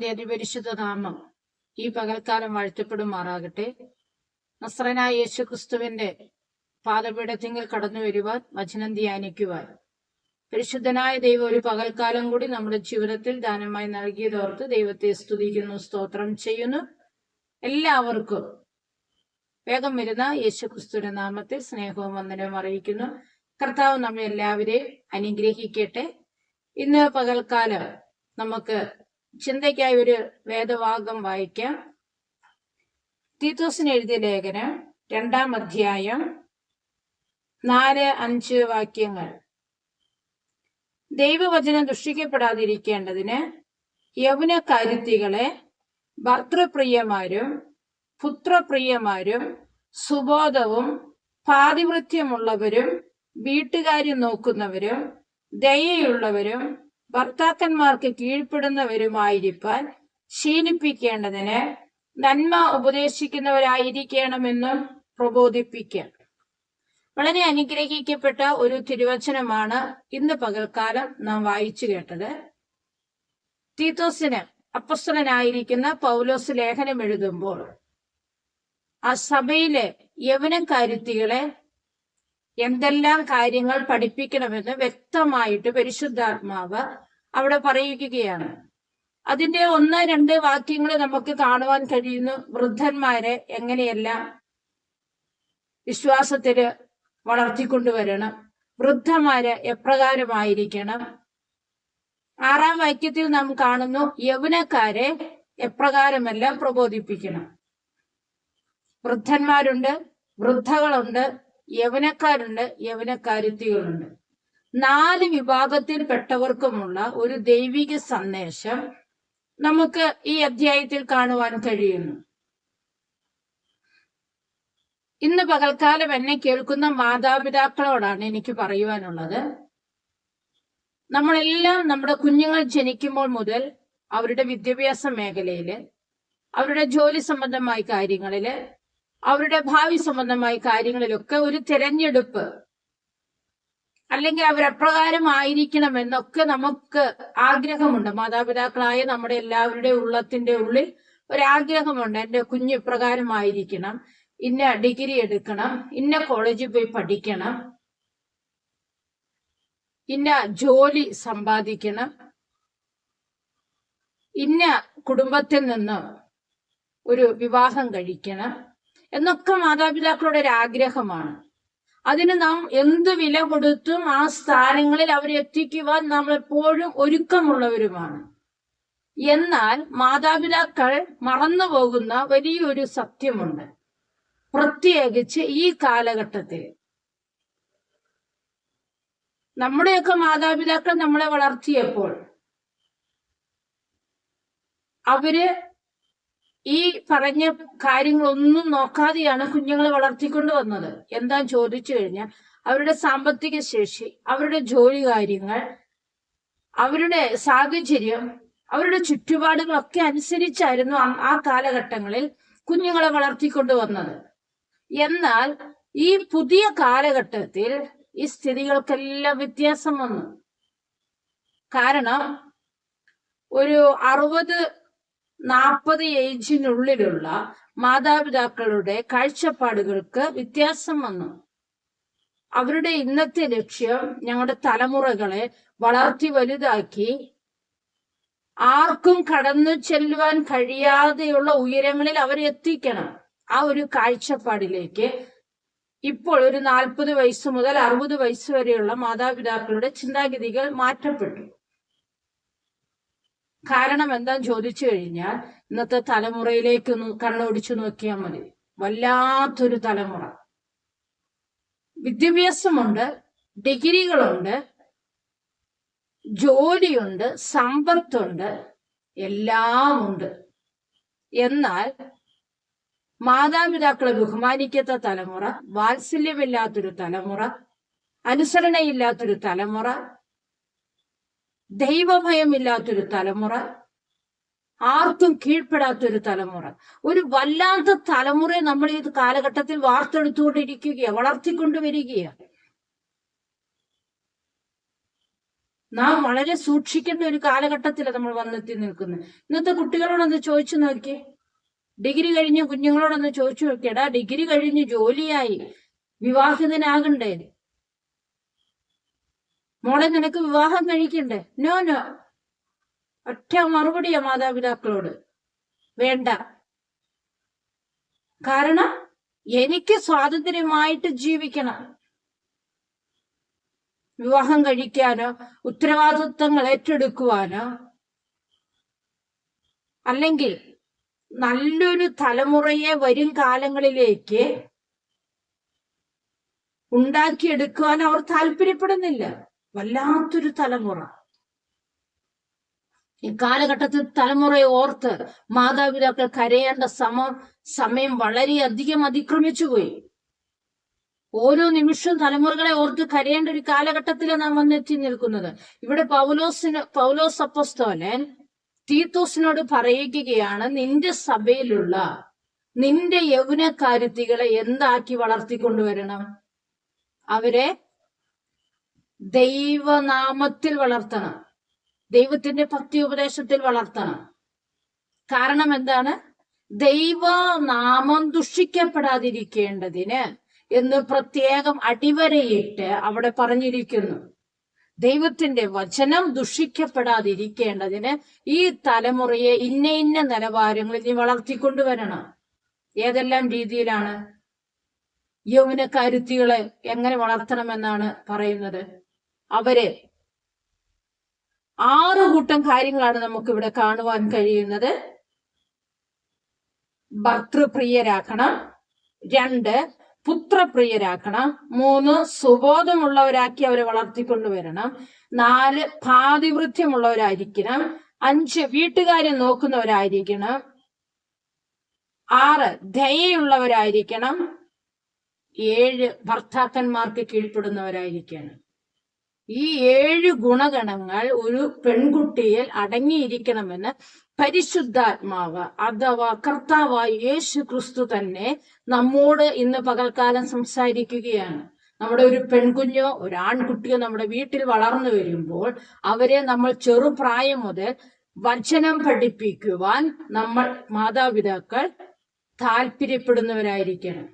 കർത്താവിന്റെ അതിപരിശുദ്ധ നാമം ഈ പകൽക്കാലം വാഴ്ത്തപ്പെടുമാറാകട്ടെ. നസ്രനായ യേശുക്രിസ്തുവിന്റെ പാദപീഠത്തിങ്കിൽ കടന്നു വരുവാൻ വചനം ധ്യാനിക്കുവാൻ. പരിശുദ്ധനായ ദൈവം ഒരു പകൽക്കാലം കൂടി നമ്മുടെ ജീവിതത്തിൽ ദാനമായി നൽകിയതോർത്ത് ദൈവത്തെ സ്തുതിക്കുന്നു സ്തോത്രം ചെയ്യുന്നു. എല്ലാവർക്കും വേഗം വരുന്ന യേശുക്രിസ്തുവിന്റെ നാമത്തിൽ സ്നേഹവും വന്ദനവും അറിയിക്കുന്നു. കർത്താവ് നമ്മെ എല്ലാവരെയും അനുഗ്രഹിക്കട്ടെ. ഇന്ന് പകൽക്കാലം നമുക്ക് ചിന്തയ്ക്കായി ഒരു വേദഭാഗം വായിക്കാം. തീത്തോസിന് എഴുതിയ ലേഖനം രണ്ടാം അധ്യായം നാല് അഞ്ച് വാക്യങ്ങൾ. ദൈവവചനം ദുഷിക്കപ്പെടാതിരിക്കേണ്ടതിന് യൗവന കാര്യത്തികളെ ഭർത്തൃപ്രിയമാരും പുത്രപ്രിയമാരും സുബോധവും പാതിവൃത്യമുള്ളവരും വീട്ടുകാര്യം നോക്കുന്നവരും ദയയുള്ളവരും ഭർത്താക്കന്മാർക്ക് കീഴ്പ്പെടുന്നവരുമായിരിക്കാൻ ശീലിപ്പിക്കേണ്ടതിന് നന്മ ഉപദേശിക്കുന്നവരായിരിക്കണമെന്നും പ്രബോധിപ്പിക്കുക വളരെ അനുഗ്രഹിക്കപ്പെട്ട ഒരു തിരുവചനമാണ് ഇന്ന് പകൽക്കാലം നാം വായിച്ചു കേട്ടത്. തീത്തോസിന് അപ്പസ്വലനായിരിക്കുന്ന പൗലോസ് ലേഖനം എഴുതുമ്പോൾ ആ സഭയിലെ യവനക്കാരുത്തികളെ എന്തെല്ലാം കാര്യങ്ങൾ പഠിപ്പിക്കണമെന്ന് വ്യക്തമായിട്ട് പരിശുദ്ധാത്മാവ് അവിടെ പറയുകയാണ്. അതിന്റെ ഒന്ന് രണ്ട് വാക്യങ്ങൾ നമുക്ക് കാണുവാൻ കഴിയുന്നു. വൃദ്ധന്മാരെ എങ്ങനെയെല്ലാം വിശ്വാസത്തിൽ വളർത്തിക്കൊണ്ടുവരണം. വൃദ്ധന്മാര് എപ്രകാരമായിരിക്കണം? ആറാം വാക്യത്തിൽ നാം കാണുന്നു യൗവനക്കാരെ എപ്രകാരമെല്ലാം പ്രബോധിപ്പിക്കണം. വൃദ്ധന്മാരുണ്ട് വൃദ്ധകളുണ്ട് യൗവനക്കാരുണ്ട് യവനക്കാരുത്തികളുണ്ട്. നാല് വിഭാഗത്തിൽപ്പെട്ടവർക്കുമുള്ള ഒരു ദൈവിക സന്ദേശം നമുക്ക് ഈ അധ്യായത്തിൽ കാണുവാൻ കഴിയുന്നു. ഇന്ന് പകൽക്കാലം എന്നെ കേൾക്കുന്ന മാതാപിതാക്കളോടാണ് എനിക്ക് പറയുവാനുള്ളത്. നമ്മളെല്ലാം നമ്മുടെ കുഞ്ഞുങ്ങൾ ജനിക്കുമ്പോൾ മുതൽ അവരുടെ വിദ്യാഭ്യാസ മേഖലയിൽ അവരുടെ ജോലി സംബന്ധമായ കാര്യങ്ങളിൽ അവരുടെ ഭാവി സംബന്ധമായ കാര്യങ്ങളിലൊക്കെ ഒരു തിരഞ്ഞെടുപ്പ് അല്ലെങ്കിൽ അവരപ്രകാരം ആയിരിക്കണം എന്നൊക്കെ നമുക്ക് ആഗ്രഹമുണ്ട്. മാതാപിതാക്കളായ നമ്മുടെ എല്ലാവരുടെ ഉള്ളത്തിന്റെ ഉള്ളിൽ ഒരാഗ്രഹമുണ്ട്. എന്റെ കുഞ്ഞ് ഇപ്രകാരമായിരിക്കണം. ഇന്ന ഡിഗ്രി എടുക്കണം. ഇന്ന കോളേജിൽ പോയി പഠിക്കണം. ഇന്ന ജോലി സമ്പാദിക്കണം. ഇന്ന കുടുംബത്തിൽ നിന്ന് ഒരു വിവാഹം കഴിക്കണം. എന്നൊക്കെ മാതാപിതാക്കളുടെ ഒരു ആഗ്രഹമാണ്. അതിന് നാം എന്ത് വില കൊടുത്തും ആ സ്ഥാനങ്ങളിൽ അവരെ എത്തിക്കുവാൻ നാം എപ്പോഴും ഒരുക്കമുള്ളവരുമാണ്. എന്നാൽ മാതാപിതാക്കൾ മറന്നു പോകുന്ന വലിയൊരു സത്യമുണ്ട്. പ്രത്യേകിച്ച് ഈ കാലഘട്ടത്തിൽ. നമ്മുടെയൊക്കെ മാതാപിതാക്കൾ നമ്മളെ വളർത്തിയപ്പോൾ അവർ ഈ പറഞ്ഞ കാര്യങ്ങളൊന്നും നോക്കാതെയാണ് കുഞ്ഞുങ്ങളെ വളർത്തിക്കൊണ്ട് വന്നത്. എന്താ ചോദിച്ചു കഴിഞ്ഞാൽ അവരുടെ സാമ്പത്തിക ശേഷി അവരുടെ ജോലി കാര്യങ്ങൾ അവരുടെ സാഹചര്യം അവരുടെ ചുറ്റുപാടുകളൊക്കെ അനുസരിച്ചായിരുന്നു ആ കാലഘട്ടങ്ങളിൽ കുഞ്ഞുങ്ങളെ വളർത്തിക്കൊണ്ട് വന്നത്. എന്നാൽ ഈ പുതിയ കാലഘട്ടത്തിൽ ഈ സ്ഥിതികൾക്കെല്ലാം വ്യത്യാസം വന്നു. കാരണം ഒരു അറുപത് നാൽപ്പത് ഏജിനുള്ളിലുള്ള മാതാപിതാക്കളുടെ കാഴ്ചപ്പാടുകൾക്ക് വ്യത്യാസം വന്നു. അവരുടെ ഇന്നത്തെ ലക്ഷ്യം ഞങ്ങളുടെ തലമുറകളെ വളർത്തി വലുതാക്കി ആർക്കും കടന്നു ചെല്ലുവാൻ കഴിയാതെയുള്ള ഉയരങ്ങളിൽ അവരെ എത്തിക്കണം. ആ ഒരു കാഴ്ചപ്പാടിലേക്ക് ഇപ്പോൾ ഒരു നാൽപ്പത് വയസ്സ് മുതൽ അറുപത് വയസ്സ് വരെയുള്ള മാതാപിതാക്കളുടെ ചിന്താഗതികൾ മാറ്റപ്പെട്ടു. കാരണം എന്താന്ന് ചോദിച്ചു കഴിഞ്ഞാൽ ഇന്നത്തെ തലമുറയിലേക്ക് കണ്ണോടിച്ചു നോക്കിയാൽ മതി. വല്ലാത്തൊരു തലമുറ. വിദ്യാഭ്യാസമുണ്ട് ഡിഗ്രികളുണ്ട് ജോലിയുണ്ട് സമ്പത്തുണ്ട് എല്ലാം ഉണ്ട് എന്നാൽ മാതാപിതാക്കളെ ബഹുമാനിക്കാത്ത തലമുറ വാത്സല്യമില്ലാത്തൊരു തലമുറ അനുസരണയില്ലാത്തൊരു തലമുറ ദൈവഭയമില്ലാത്തൊരു തലമുറ ആർക്കും കീഴ്പ്പെടാത്തൊരു തലമുറ. ഒരു വല്ലാത്ത തലമുറയെ നമ്മൾ ഈ കാലഘട്ടത്തിൽ വാർത്തെടുത്തുകൊണ്ടിരിക്കുകയാണ് വളർത്തിക്കൊണ്ടുവരികയാണ് നാം വളരെ സൂക്ഷിക്കേണ്ട ഒരു കാലഘട്ടത്തിലാണ് നമ്മൾ വന്നെത്തി നിൽക്കുന്നത്. ഇന്നത്തെ കുട്ടികളോടൊന്ന് ചോദിച്ചു നോക്കി ഡിഗ്രി കഴിഞ്ഞ കുഞ്ഞുങ്ങളോടൊന്ന് ചോദിച്ചു നോക്കിയടാ ഡിഗ്രി കഴിഞ്ഞ് ജോലിയായി വിവാഹിതനാകണ്ടേ. മോളെ നിനക്ക് വിവാഹം കഴിക്കണ്ടേ? No no. ഒറ്റ മറുപടിയാ മാതാപിതാക്കളോട്. വേണ്ട. കാരണം എനിക്ക് സ്വാതന്ത്ര്യമായിട്ട് ജീവിക്കണം. വിവാഹം കഴിക്കാനോ ഉത്തരവാദിത്വങ്ങൾ ഏറ്റെടുക്കുവാനോ അല്ലെങ്കിൽ നല്ലൊരു തലമുറയെ വരും കാലങ്ങളിലേക്ക് ഉണ്ടാക്കിയെടുക്കുവാൻ അവർ താല്പര്യപ്പെടുന്നില്ല. വല്ലാത്തൊരു തലമുറ. ഈ കാലഘട്ടത്തിൽ തലമുറയെ ഓർത്ത് മാതാപിതാക്കൾ കരയേണ്ട സമ സമയം വളരെയധികം അതിക്രമിച്ചു പോയി. ഓരോ നിമിഷവും തലമുറകളെ ഓർത്ത് കരയേണ്ട ഒരു കാലഘട്ടത്തിലാണ് നാം വന്നെത്തി നിൽക്കുന്നത്. ഇവിടെ പൗലോസിന് പൗലോസ് അപ്പസ്തോലൻ തീത്തോസിനോട് പറയുകയാണ് നിന്റെ സഭയിലുള്ള നിന്റെ യൗവനക്കാരുത്തികളെ എന്താക്കി വളർത്തിക്കൊണ്ടുവരണം? അവരെ ദൈവനാമത്തിൽ വളർത്തണം. ദൈവത്തിന്റെ ഭക്തി ഉപദേശത്തിൽ വളർത്തണം. കാരണം എന്താണ്? ദൈവനാമം ദുഷിക്കപ്പെടാതിരിക്കേണ്ടതിന് എന്ന് പ്രത്യേകം അടിവരയിട്ട് അവിടെ പറഞ്ഞിരിക്കുന്നു. ദൈവത്തിന്റെ വചനം ദുഷിക്കപ്പെടാതിരിക്കേണ്ടതിന് ഈ തലമുറയെ ഇന്ന ഇന്ന നിലവാരങ്ങളിൽ നീ വളർത്തിക്കൊണ്ടുവരണം. ഏതെല്ലാം രീതിയിലാണ്? യൗവനക്കാരുത്തികളെ എങ്ങനെ വളർത്തണമെന്നാണ് പറയുന്നത്? അവർ. ആറ് കൂട്ടം കാര്യങ്ങളാണ് നമുക്ക് ഇവിടെ കാണുവാൻ കഴിയുന്നത്. ഭർത്തൃപ്രിയരാക്കണം. രണ്ട് പുത്രപ്രിയരാക്കണം. മൂന്ന് സുബോധമുള്ളവരാക്കി അവരെ വളർത്തിക്കൊണ്ടുവരണം. നാല് പാതിവൃത്യമുള്ളവരായിരിക്കണം. അഞ്ച് വീട്ടുകാരെ നോക്കുന്നവരായിരിക്കണം. ആറ് ദയയുള്ളവരായിരിക്കണം. ഏഴ് ഭർത്താക്കന്മാർക്ക് കീഴ്പ്പെടുന്നവരായിരിക്കണം. ഈ ഏഴ് ഗുണഗണങ്ങൾ ഒരു പെൺകുട്ടിയിൽ അടങ്ങിയിരിക്കണമെന്ന് പരിശുദ്ധാത്മാവ് അഥവാ കർത്താവായ യേശു ക്രിസ്തു തന്നെ നമ്മോട് ഇന്ന് പകൽക്കാലം സംസാരിക്കുകയാണ്. നമ്മുടെ ഒരു പെൺകുഞ്ഞോ ഒരു ആൺകുട്ടിയോ നമ്മുടെ വീട്ടിൽ വളർന്നു വരുമ്പോൾ അവരെ നമ്മൾ ചെറുപ്രായം മുതൽ വചനം പഠിപ്പിക്കുവാൻ നമ്മൾ മാതാപിതാക്കൾ താല്പര്യപ്പെടുന്നവരായിരിക്കണം.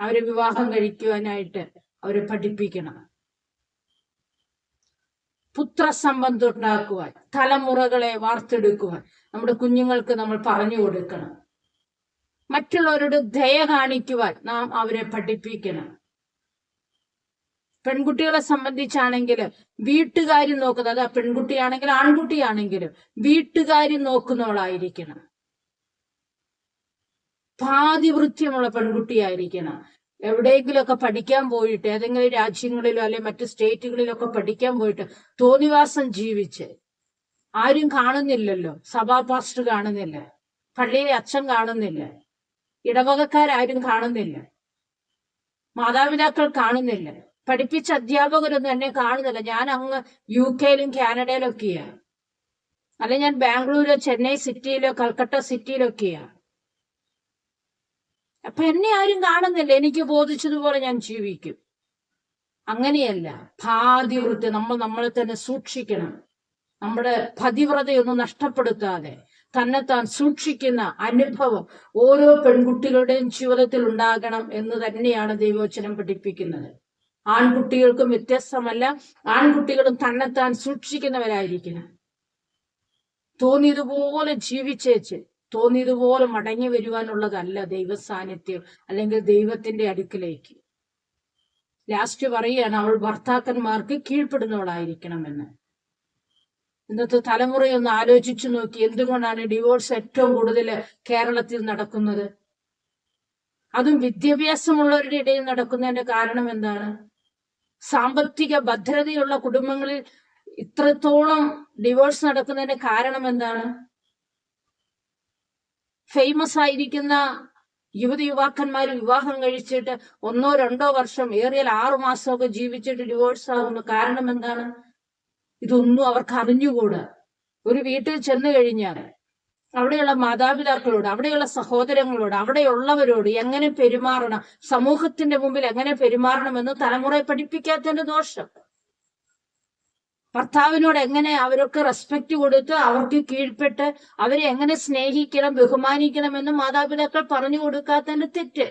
അവരെ വിവാഹം കഴിക്കുവാനായിട്ട് അവരെ പഠിപ്പിക്കണം. പുത്രസമ്പന്തം ഉണ്ടാക്കുവാൻ തലമുറകളെ വാർത്തെടുക്കുവാൻ നമ്മുടെ കുഞ്ഞുങ്ങൾക്ക് നമ്മൾ പറഞ്ഞു കൊടുക്കണം. മറ്റുള്ളവരോട് ദയ കാണിക്കുവാൻ നാം അവരെ പഠിപ്പിക്കണം. പെൺകുട്ടികളെ സംബന്ധിച്ചാണെങ്കിൽ വീട്ടുകാരി നോക്കുന്നത് അത് പെൺകുട്ടിയാണെങ്കിലും ആൺകുട്ടിയാണെങ്കിലും വീട്ടുകാരി നോക്കുന്നവളായിരിക്കണം. പാതിവൃത്യമുള്ള പെൺകുട്ടിയായിരിക്കണം. എവിടെയെങ്കിലുമൊക്കെ പഠിക്കാൻ പോയിട്ട് ഏതെങ്കിലും രാജ്യങ്ങളിലോ അല്ലെ മറ്റ് സ്റ്റേറ്റുകളിലൊക്കെ പഠിക്കാൻ പോയിട്ട് തോന്നിവാസം ജീവിച്ച് ആരും കാണുന്നില്ലല്ലോ സഭാ പാസ്റ്റർ കാണുന്നില്ല പള്ളിയിലെ അച്ഛൻ കാണുന്നില്ല ഇടവകക്കാരും കാണുന്നില്ല മാതാപിതാക്കൾ കാണുന്നില്ല. പഠിപ്പിച്ച അധ്യാപകരൊന്നും എന്നെ കാണുന്നില്ല. ഞാൻ അങ്ങ് യു കെയിലും കാനഡയിലൊക്കെയാ. അല്ലെ ഞാൻ ബാംഗ്ലൂരോ ചെന്നൈ സിറ്റിയിലോ കൽക്കട്ട സിറ്റിയിലൊക്കെയാ. അപ്പൊ എന്നെ ആരും കാണുന്നില്ല. എനിക്ക് ബോധിച്ചതുപോലെ ഞാൻ ജീവിക്കും. അങ്ങനെയല്ല. ഭാതിവൃത്തി നമ്മൾ നമ്മളെ തന്നെ സൂക്ഷിക്കണം. നമ്മുടെ പതിവ്രതയൊന്നും നഷ്ടപ്പെടുത്താതെ തന്നെത്താൻ സൂക്ഷിക്കുന്ന അനുഭവം ഓരോ പെൺകുട്ടികളുടെയും ജീവിതത്തിൽ ഉണ്ടാകണം എന്ന് തന്നെയാണ് ദൈവോചനം പഠിപ്പിക്കുന്നത്. ആൺകുട്ടികൾക്കും വ്യത്യസ്തമല്ല. ആൺകുട്ടികളും തന്നെത്താൻ സൂക്ഷിക്കുന്നവരായിരിക്കണം. തോന്നിയതുപോലെ ജീവിച്ചേച്ച് തോന്നിയതുപോലെ മടങ്ങി വരുവാനുള്ളതല്ല ദൈവ സാന്നിധ്യം അല്ലെങ്കിൽ ദൈവത്തിന്റെ അടുക്കിലേക്ക്. ലാസ്റ്റ് പറയുകയാണ് അവൾ ഭർത്താക്കന്മാർക്ക് കീഴ്പ്പെടുന്നവളായിരിക്കണമെന്ന്. ഇന്നത്തെ തലമുറയൊന്ന് ആലോചിച്ചു നോക്കി എന്തുകൊണ്ടാണ് ഡിവോഴ്സ് ഏറ്റവും കൂടുതൽ കേരളത്തിൽ നടക്കുന്നത്? അതും വിദ്യാഭ്യാസമുള്ളവരുടെ ഇടയിൽ നടക്കുന്നതിന്റെ കാരണം എന്താണ്? സാമ്പത്തിക ഭദ്രതയുള്ള കുടുംബങ്ങളിൽ ഇത്രത്തോളം ഡിവോഴ്സ് നടക്കുന്നതിന്റെ കാരണം എന്താണ്? ഫേമസ് ആയിരിക്കുന്ന യുവതി യുവാക്കന്മാർ വിവാഹം കഴിച്ചിട്ട് ഒന്നോ രണ്ടോ വർഷം ഏറിയാൽ ആറു മാസമൊക്കെ ജീവിച്ചിട്ട് ഡിവോഴ്സ് ആകുന്നു കാരണം എന്താണ്? ഇതൊന്നും അവർക്ക് അറിഞ്ഞുകൂടാ. ഒരു വീട്ടിൽ ചെന്നു കഴിഞ്ഞാൽ അവിടെയുള്ള മാതാപിതാക്കളോട് അവിടെയുള്ള സഹോദരങ്ങളോട് അവിടെയുള്ളവരോട് എങ്ങനെ പെരുമാറണം? സമൂഹത്തിന്റെ മുമ്പിൽ എങ്ങനെ പെരുമാറണമെന്ന് തലമുറയെ പഠിപ്പിക്കാത്തതിന്റെ ദോഷം. ഭർത്താവിനോട് എങ്ങനെ അവരൊക്കെ റെസ്പെക്ട് കൊടുത്ത് അവർക്ക് കീഴ്പ്പെട്ട് അവരെ എങ്ങനെ സ്നേഹിക്കണം ബഹുമാനിക്കണം എന്ന് മാതാപിതാക്കൾ പറഞ്ഞു കൊടുക്കാത്തതിന്റെ തെറ്റ്.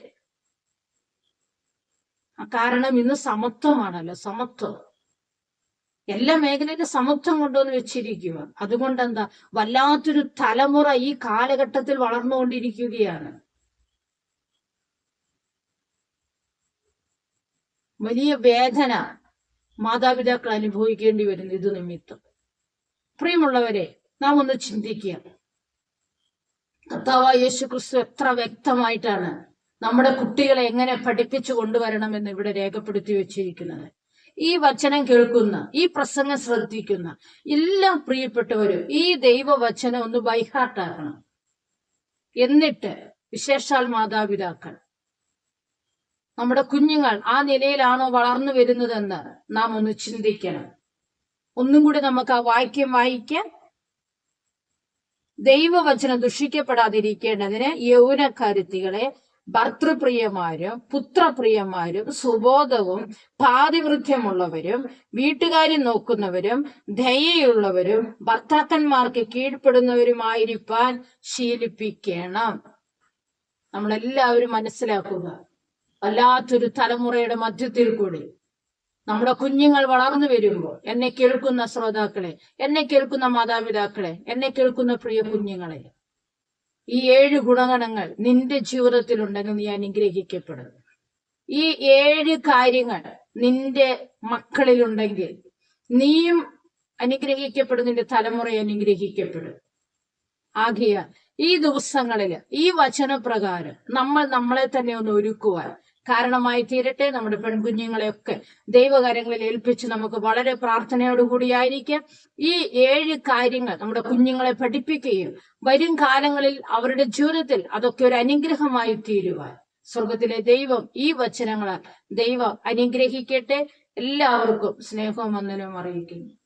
കാരണം ഇന്ന് സമത്വമാണല്ലോ സമത്വം. എല്ലാ മേഖലയിലും സമത്വം കൊണ്ടുവന്ന് വെച്ചിരിക്കുക അതുകൊണ്ട് എന്താ വല്ലാത്തൊരു തലമുറ ഈ കാലഘട്ടത്തിൽ വളർന്നുകൊണ്ടിരിക്കുകയാണ്. വലിയ വേദന മാതാപിതാക്കൾ അനുഭവിക്കേണ്ടി വരുന്ന ഇത് നിമിത്തം. പ്രിയമുള്ളവരെ നാം ഒന്ന് ചിന്തിക്കുക കർത്താവ് യേശു ക്രിസ്തു എത്ര വ്യക്തമായിട്ടാണ് നമ്മുടെ കുട്ടികളെ എങ്ങനെ പഠിപ്പിച്ചു കൊണ്ടുവരണമെന്ന് ഇവിടെ രേഖപ്പെടുത്തി വെച്ചിരിക്കുന്നത്. ഈ വചനം കേൾക്കുന്ന ഈ പ്രസംഗം ശ്രദ്ധിക്കുന്ന എല്ലാം പ്രിയപ്പെട്ടവരും ഈ ദൈവവചനം ഒന്ന് ബൈഹാർട്ടാക്കണം. എന്നിട്ട് വിശേഷാൽ മാതാപിതാക്കൾ നമ്മുടെ കുഞ്ഞുങ്ങൾ ആ നിലയിലാണോ വളർന്നു വരുന്നതെന്ന് നാം ഒന്ന് ചിന്തിക്കണം. ഒന്നും കൂടി നമുക്ക് ആ വാക്യം വായിക്കാം. ദൈവവചനം ദുഷിക്കപ്പെടാതിരിക്കേണ്ടതിന് യൗവനക്കാരുത്തികളെ ഭർത്തൃപ്രിയമാരും പുത്രപ്രിയന്മാരും സുബോധവും പാതിവൃദ്ധ്യമുള്ളവരും വീട്ടുകാരി നോക്കുന്നവരും ദയയുള്ളവരും ഭർത്താക്കന്മാർക്ക് കീഴ്പ്പെടുന്നവരുമായിരിക്കാൻ ശീലിപ്പിക്കണം. നമ്മളെല്ലാവരും മനസ്സിലാക്കുക. വല്ലാത്തൊരു തലമുറയുടെ മധ്യത്തിൽ കൂടി നമ്മുടെ കുഞ്ഞുങ്ങൾ വളർന്നു വരുമ്പോൾ എന്നെ കേൾക്കുന്ന ശ്രോതാക്കളെ എന്നെ കേൾക്കുന്ന മാതാപിതാക്കളെ എന്നെ കേൾക്കുന്ന പ്രിയ കുഞ്ഞുങ്ങളെ ഈ ഏഴ് ഗുണഗണങ്ങൾ നിന്റെ ജീവിതത്തിലുണ്ടെങ്കിൽ നീ അനുഗ്രഹിക്കപ്പെടും ഈ ഏഴ് കാര്യങ്ങൾ നിന്റെ മക്കളിലുണ്ടെങ്കിൽ നീയും അനുഗ്രഹിക്കപ്പെടും നിന്റെ തലമുറ അനുഗ്രഹിക്കപ്പെടും ആകിയ ഈ ദിവസങ്ങളിൽ ഈ വചനപ്രകാരം നമ്മൾ നമ്മളെ തന്നെ ഒന്ന് ഒരുക്കുവാൻ കാരണമായി തീരട്ടെ നമ്മുടെ പെൺകുഞ്ഞുങ്ങളെയൊക്കെ. ദൈവകാര്യങ്ങളിൽ ഏൽപ്പിച്ച് നമുക്ക് വളരെ പ്രാർത്ഥനയോടുകൂടിയായിരിക്കും. ഈ ഏഴ് കാര്യങ്ങൾ നമ്മുടെ കുഞ്ഞുങ്ങളെ പഠിപ്പിക്കുകയും വരും കാലങ്ങളിൽ അവരുടെ ജീവിതത്തിൽ അതൊക്കെ ഒരു അനുഗ്രഹമായി തീരുവാൻ. സ്വർഗത്തിലെ ദൈവം ഈ വചനങ്ങളാൽ ദൈവം അനുഗ്രഹിക്കട്ടെ. എല്ലാവർക്കും സ്നേഹവും വന്ദനവും അറിയിക്കുന്നു.